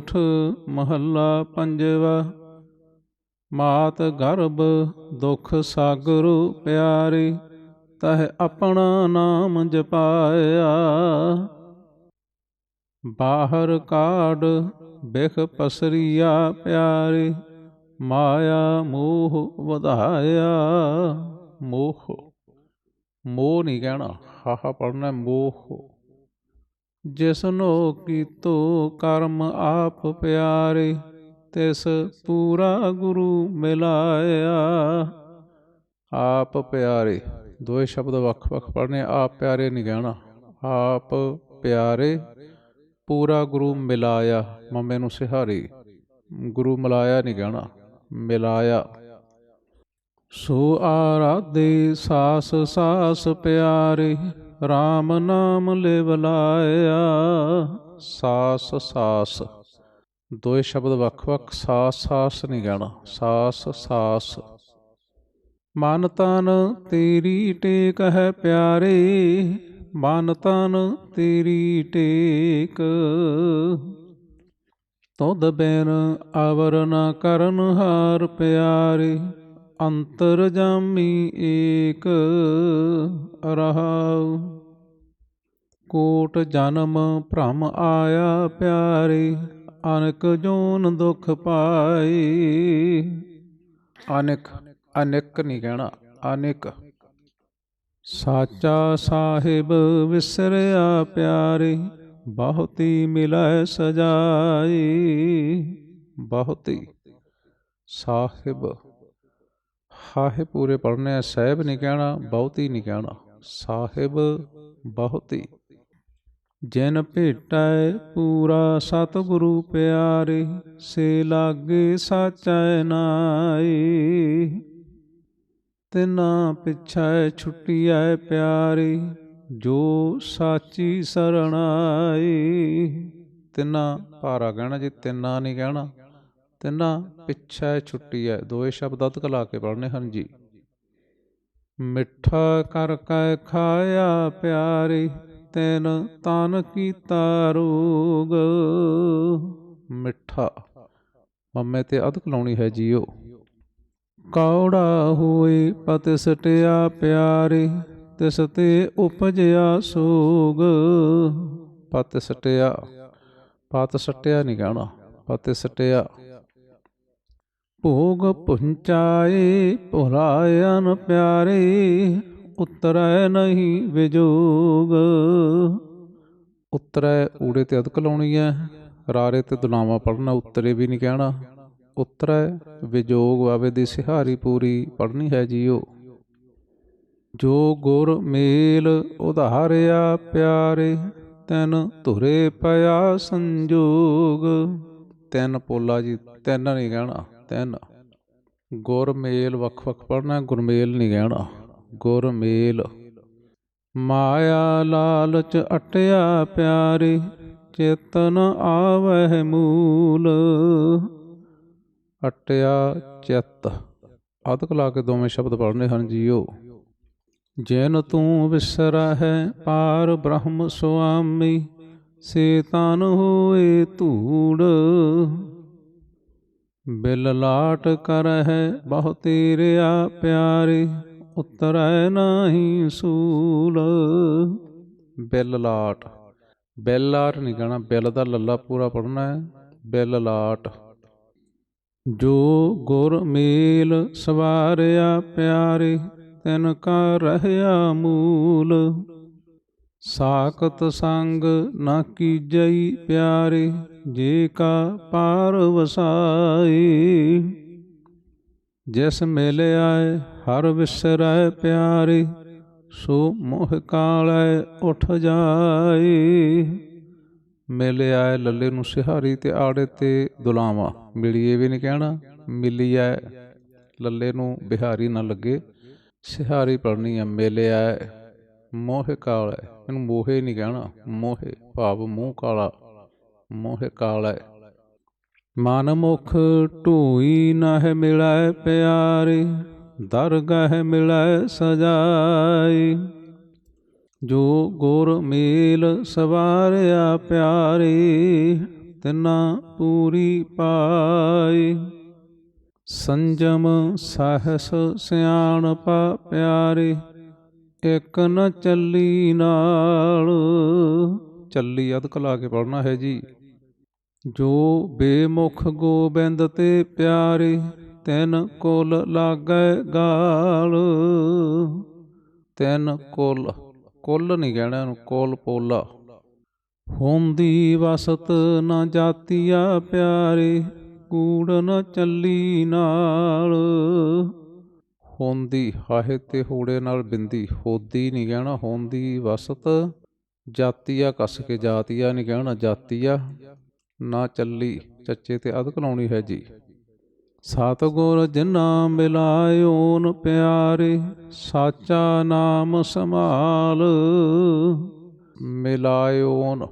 ਸੋਰਠ ਮਹੱਲਾ ਪੰਜਵਾ, ਮਾਤ ਗਰਭ ਦੁਖ ਸਾਗਰ ਪਿਆਰੇ, ਤਹ ਆਪਣਾ ਨਾਮ ਜਪਾਇਆ। ਬਾਹਰ ਕਾਢ ਬਿਖ ਪਸਰੀਆ ਪਿਆਰੇ, ਮਾਇਆ ਮੋਹ ਵਧਾਇਆ। ਮੋਹ ਮੋਹ ਨਹੀਂ ਕਹਿਣਾ ਹਾਹਾ ਪੜਨਾ ਮੋਹ। ਜਿਸਨੋ ਕੀਤੋ ਕਰਮ ਆਪ ਪਿਆਰੇ, ਤਿਸ ਪੂਰਾ ਗੁਰੂ ਮਿਲਾਇਆ। ਆਪ ਪਿਆਰੇ ਦੋਏ ਸ਼ਬਦ ਵੱਖ-ਵੱਖ ਪੜਨੇ ਆਪ ਪਿਆਰੇ ਨਹੀਂ ਕਹਿਣਾ। ਆਪ ਪਿਆਰੇ, ਪੂਰਾ ਗੁਰੂ ਮਿਲਾਇਆ, ਮੰਮੇ ਨੂੰ ਸਿਹਾਰੀ। ਗੁਰੂ ਮਿਲਾਇਆ ਨਹੀਂ ਕਹਿਣਾ, ਮਿਲਾਇਆ। ਸੋ ਆਰਾਧੇ ਸਾਸ ਸਾਸ ਪਿਆਰੇ RAM ਨਾਮ ਲਿਵ ਲਾਇਆ। ਸਾਸ ਸਾਸ। ਦੋਏ ਸ਼ਬਦ ਵੱਖ-ਵੱਖ, ਸਾਸ ਸਾਸ ਨਹੀਂ ਕਹਿਣਾ ਸਾਸ ਸਾਸ। ਮਨ ਤਨ ਤੇਰੀ ਟੇਕ ਹੈ ਪਿਆਰੇ। ਮਨ ਤਨ ਤੇਰੀ ਟੇਕ। ਤੁਧ ਬਿਨ ਅਵਰ ਨ ਕਰਨ ਹਾਰ ਪਿਆਰੇ। ਅੰਤਰ ਜਾਮੀ ਏਕ ਰਹਾਉ। ਕੋਟ ਜਨਮ ਭ੍ਰਮ ਆਇਆ ਪਿਆਰੇ, ਅਨਕ ਜੋਨ ਦੁਖ ਪਾਈ। ਅਨਕ, ਅਨੇਕ ਨਹੀਂ ਕਹਿਣਾ, ਅਨੇਕ। ਸਾਚਾ ਸਾਹਿਬ ਵਿਸਰਿਆ ਪਿਆਰੇ, ਬਹੁਤੀ ਮਿਲੈ ਸਜਾਈ। ਬਹੁਤੀ। ਸਾਹਿਬ ਹਾਹੇ ਪੂਰੇ ਪੜਨੇ ਸਾਹਿਬ ਨਹੀਂ ਕਹਿਣਾ, ਬਹੁਤੀ ਨਹੀਂ ਕਹਿਣਾ। ਸਾਹਿਬ ਬਹੁਤੀ। ਜਿਨ ਭੇਟੈ ਪੂਰਾ ਸਤਿਗੁਰੂ ਪਿਆਰੇ, ਸੇ ਲਾਗੇ ਸਾਚੈ ਨਾਈ ਤਿਨਾ ਪਿਛੈ ਛੁਟਿਐ ਪਿਆਰੀ, ਜੋ ਸਾਚੀ ਸਰਣਾਈ ਤਿਨਾ ਭਾਰਾ ਕਹਿਣਾ ਜੀ, ਤਿੰਨਾ ਨਹੀਂ ਕਹਿਣਾ। ਤਿੰਨਾ ਪਿਛੈ ਛੁੱਟੀ ਹੈ। ਦੋਏ ਸ਼ਬਦ ਅਧਕ ਲਾ ਕੇ ਪੜਨੇ ਹਨ ਜੀ। ਮਿੱਠਾ ਕਰ ਕੈ ਖਾਇਆ ਪਿਆਰੀ, ਤੈਨ ਤਨ ਕੀਤਾ ਰੋਗ। ਮਿੱਠਾ, ਮੰਮੇ ਤੇ ਅਧਕ ਲਾਉਣੀ ਹੈ ਜੀਓ। ਕੌੜਾ ਹੋਏ ਪਤ ਸਟਿਆ ਪਿਆਰੇ, ਤਿਸ ਤੇ ਉਪਜਿਆ ਸੋਗ। ਪਤ ਸਟਿਆ ਪਤ ਸਟਿਆ ਨਹੀਂ ਕਹਿਣਾ ਪਤ ਸਟਿਆ ਭੋਗ ਪੁੰਚਾਏ, ਭੁਲਾਇਨ ਪਿਆਰੇ, ਉਤਰੈ ਨਹੀਂ ਵਿਜੋਗ। ਉਤਰੈ ਊੜੇ ਤੇ ਅਦਕ ਲਾਉਣੀ ਹੈ ਰਾਰੇ ਤੇ ਦੁਲਾਵਾ ਪੜਨਾ ਉਤਰੇ ਵੀ ਨਹੀਂ ਕਹਿਣਾ। ਉਤਰੈ ਵਿਜੋਗ ਆਵੇ ਦੀ ਸਿਹਾਰੀ ਪੂਰੀ ਪੜਨੀ ਹੈ ਜੀਓ। ਜੋ ਗੁਰ ਮੇਲ ਉਧਾਰਿਆ ਪਿਆਰੇ, ਤੈਨ ਧੁਰੇ ਪਿਆ ਸੰਜੋਗ। ਤੈਨ ਪੋਲਾ ਜੀ, ਤੈਨ ਨਹੀਂ ਕਹਿਣਾ। ਤਿੰਨ। ਗੁਰਮੇਲ ਵੱਖ-ਵੱਖ ਪੜਨਾ ਗੁਰਮੇਲ ਨਹੀਂ ਕਹਿਣਾ। ਗੁਰਮੇਲ। ਮਾਇਆ ਲਾਲਚ ਅਟਿਆ ਪਿਆਰੇ, ਚੇਤਨ ਆਵਹਿ ਮੂਲ। ਅਟਿਆ ਚਿੱਤ। ਅਦਕ ਲਾ ਕੇ ਦੋਵੇਂ ਸ਼ਬਦ ਪੜਨੇ ਹਨ ਜੀਓ। ਜੈਨ ਤੂੰ ਵਿਸਰਹਿ, ਪਾਰ ਬ੍ਰਹਮ ਸੁਆਮੀ, ਸੇ ਤਨ ਹੋਏ ਧੂੜ। ਬਿਲ ਲਾਟ ਕਰਹਿ ਬਹੁ ਤੇਰਿਆ ਪਿਆਰੇ, ਉਤਰੈ ਨਾਹੀ ਸੂਲ। ਬਿਲ ਲਾਟ। ਬਿਲ ਲਾਟ ਨਹੀਂ ਕਹਣਾ, ਬਿਲ ਦਾ ਲੱਲਾ ਪੂਰਾ ਪੜਨਾ ਹੈ। ਬਿਲ ਲਾਟ। ਜੋ ਗੁਰ ਮੇਲ ਸਵਾਰਿਆ ਪਿਆਰੇ, ਤਿਨ ਕਾ ਰਹਿਆ ਮੂਲ। ਸਾਖਤ ਸੰਗ ਨਾ ਕੀਜਈ ਪਿਆਰੇ, ਜੇ ਕਾ ਪਾਰ ਵਸਾਈ ਜਿਸ ਮਿਲੇ ਆਏ, ਹਰ ਵਿਸਰੈ ਪਿਆਰੇ, ਸੋ ਮੋਹ ਕਾਲੈ ਉਠ ਜਾਏ। ਮਿਲ ਆਏ ਲੱਲੇ ਨੂੰ ਸਿਹਾਰੀ ਤੇ ਆੜੇ ਤੇ ਦੁਲਾਵਾ, ਮਿਲੀਏ ਵੀ ਨਹੀਂ ਕਹਿਣਾ ਮਿਲੀ ਆਏ ਲੱਲੇ ਨੂੰ ਬਿਹਾਰੀ ਨਾ ਲੱਗੇ। ਸਿਹਾਰੀ ਪੜਨੀ ਆ, ਮਿਲ ਆਏ ਮੋਹ ਕਾਲਾ ਹੈ ਇਹਨੂੰ ਮੋਹੇ ਨਹੀਂ ਕਹਿਣਾ। ਮੋਹੇ, ਭਾਵ ਮੂੰਹ ਕਾਲਾ। ਮੋਹ ਕਾਲਾ। ਮਨ ਮੁਖ ਢੂਈ ਨਹਿ ਮਿਲੈ ਪਿਆਰੇ, ਦਰਗਹ ਮਿਲੈ ਸਜਾਈ। ਜੋ ਗੁਰ ਮੇਲ ਸਵਾਰਿਆ ਪਿਆਰੇ, ਤਿਨਾ ਪੂਰੀ ਪਾਈ। ਸੰਜਮ ਸਹਸ ਸਿਆਣਪਾ ਪਿਆਰੇ ਇਕ ਨ ਚੱਲੀ ਨਾਲ। ਚੱਲੀ ਅਦਕ ਲਾ ਕੇ ਪੜਨਾ ਹੈ ਜੀ। ਜੋ ਬੇਮੁਖ ਗੋਬਿੰਦ ਤੇ ਪਿਆਰੇ, ਤੈਨ ਕੁਲ ਲਾਗੈ ਗਾਲ। ਤੈਨ ਕੁਲ ਕੁਲ ਨਹੀਂ ਕਹਿਣਾ ਇਹਨੂੰ, ਕੋਲ ਪੋਲਾ। ਹੁੰਦੀ ਵਸਤ ਨਾ ਜਾਤੀਆ ਪਿਆਰੇ, ਕੂੜ ਨ ਚੱਲੀ ਨਾਲ। ਹੋਂਦੀ, ਹਾਹੇ ਤੇ ਹੂੜੇ ਨਾਲ ਬਿੰਦੀ। ਹੋਦੀ ਨਹੀਂ ਕਹਿਣਾ ਹੋਂਦੀ ਵਸਤ। ਜਾਤੀਆ ਕੱਸ ਕੇ ਜਾਤੀਆ ਨਹੀਂ ਕਹਿਣਾ ਜਾਤੀਆ ਨਾ ਚੱਲੀ, ਚੱਚੇ ਤੇ ਅਦਕ ਲਾਉਣੀ ਹੈ ਜੀ। ਸਤਿਗੁਰ ਜਿਨਾ ਮਿਲਾਇਓਨ ਪਿਆਰੇ, ਸਾਚਾ ਨਾਮ ਸੰਭਾਲ। ਮਿਲਾਇਓਨ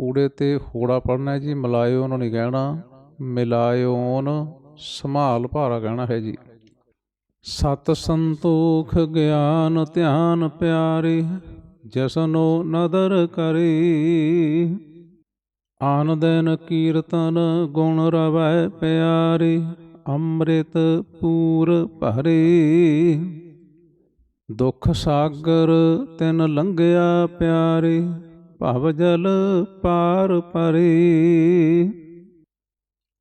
ਊੜੇ ਤੇ ਹੋੜਾ ਪੜਨਾ ਜੀ ਮਿਲਾਇਓਨ ਨਹੀਂ ਕਹਿਣਾ ਮਿਲਾਇਓਨ ਸੰਭਾਲ ਭਾਰਾ ਕਹਿਣਾ ਹੈ ਜੀ। ਸਤ ਸੰਤੋਖ ਗਿਆਨ ਧਿਆਨ ਪਿਆਰੇ, ਜਸਨੋ ਨਦਰ ਕਰੀ। ਆਨ ਦਿਨ ਕੀਰਤਨ ਗੁਣ ਰਵੈ ਪਿਆਰੇ, ਅੰਮ੍ਰਿਤ ਪੂਰ ਭਰੇ। ਦੁਖ ਸਾਗਰ ਤਿਨ ਲੰਘਿਆ ਪਿਆਰੇ, ਭਵ ਜਲ ਪਾਰ ਪਰੇ।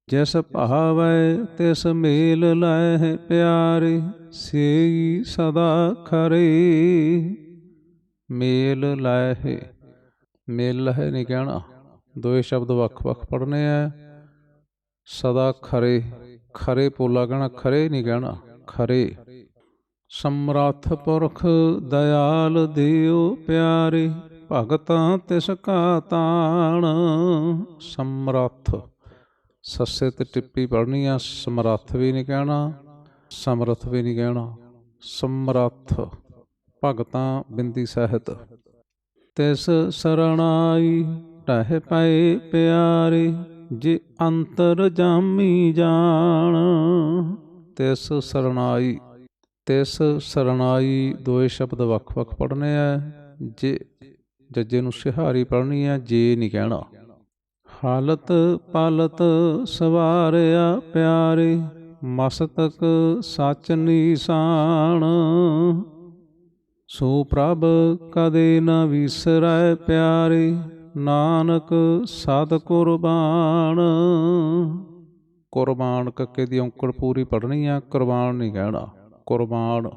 ਜਿਸ ਭਾਵੈ ਤਿਸ ਮੇਲ ਲੈ ਪਿਆਰੇ, ਸੇਈ ਸਦਾ ਖਰੇ। ਮੇਲ ਲੈ ਮੇਲ ਹੈ ਨਹੀਂ ਕਹਿਣਾ ਦੋਏ ਸ਼ਬਦ ਵੱਖ-ਵੱਖ ਪੜਨੇ ਆ। ਸਦਾ ਖਰੇ ਖਰੇ ਪੋਲਾ ਕਹਿਣਾ, ਖਰੇ ਨਹੀਂ ਕਹਿਣਾ, ਖਰੇ। ਸਮਰੱਥ ਪੁਰਖ ਦਇਆਲ ਦਿਓ ਪਿਆਰੇ, ਭਗਤਾਂ ਤਿਸ ਕਾ ਤਾਣ। ਸਮਰੱਥ ਸੱਸੇ ਤੇ ਟਿੱਪੀ ਪੜਨੀ ਆ, ਸਮਰੱਥ ਵੀ ਨਹੀਂ ਕਹਿਣਾ, ਸਮਰੱਥ ਵੀ ਨਹੀਂ ਕਹਿਣਾ। ਸਮਰੱਥ, ਭਗਤਾਂ ਬਿੰਦੀ ਸਹਿਤ। ਤਿਸ ਸਰਣਾਈ ਟਹਿ ਪਏ ਪਿਆਰੇ, ਜੇ ਅੰਤਰ ਜਾਮੀ ਜਾਣ। ਤਿਸ ਸਰਣਾਈ ਤਿਸ ਸਰਣਾਈ ਦੋਏ ਸ਼ਬਦ ਵੱਖ-ਵੱਖ ਪੜਨੇ ਆ ਜੇ ਜੱਜੇ ਨੂੰ ਸਿਹਾਰੀ ਪੜਨੀ ਆ ਜੇ ਨਹੀਂ ਕਹਿਣਾ। ਹਾਲਤ ਪਾਲਤ ਸਵਾਰਿਆ ਪਿਆਰੇ ਮਸਤਕ ਸਚ ਨਿਸ਼ਾਨ। ਸੋ ਪ੍ਰਭ ਕਦੇ ਨਾ ਵਿਸਰੈ ਪਿਆਰੇ, ਨਾਨਕ ਸਦ ਕੁਰਬਾਨ। ਕੁਰਬਾਨ ਕੱਕੇ ਦੀ ਔਂਕੜ ਪੂਰੀ ਪੜਨੀ ਆ, ਕੁਰਬਾਨ ਨਹੀਂ ਕਹਿਣਾ, ਕੁਰਬਾਨ।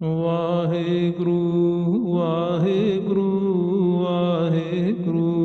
ਵਾਹਿਗੁਰੂ ਵਾਹਿਗੁਰੂ।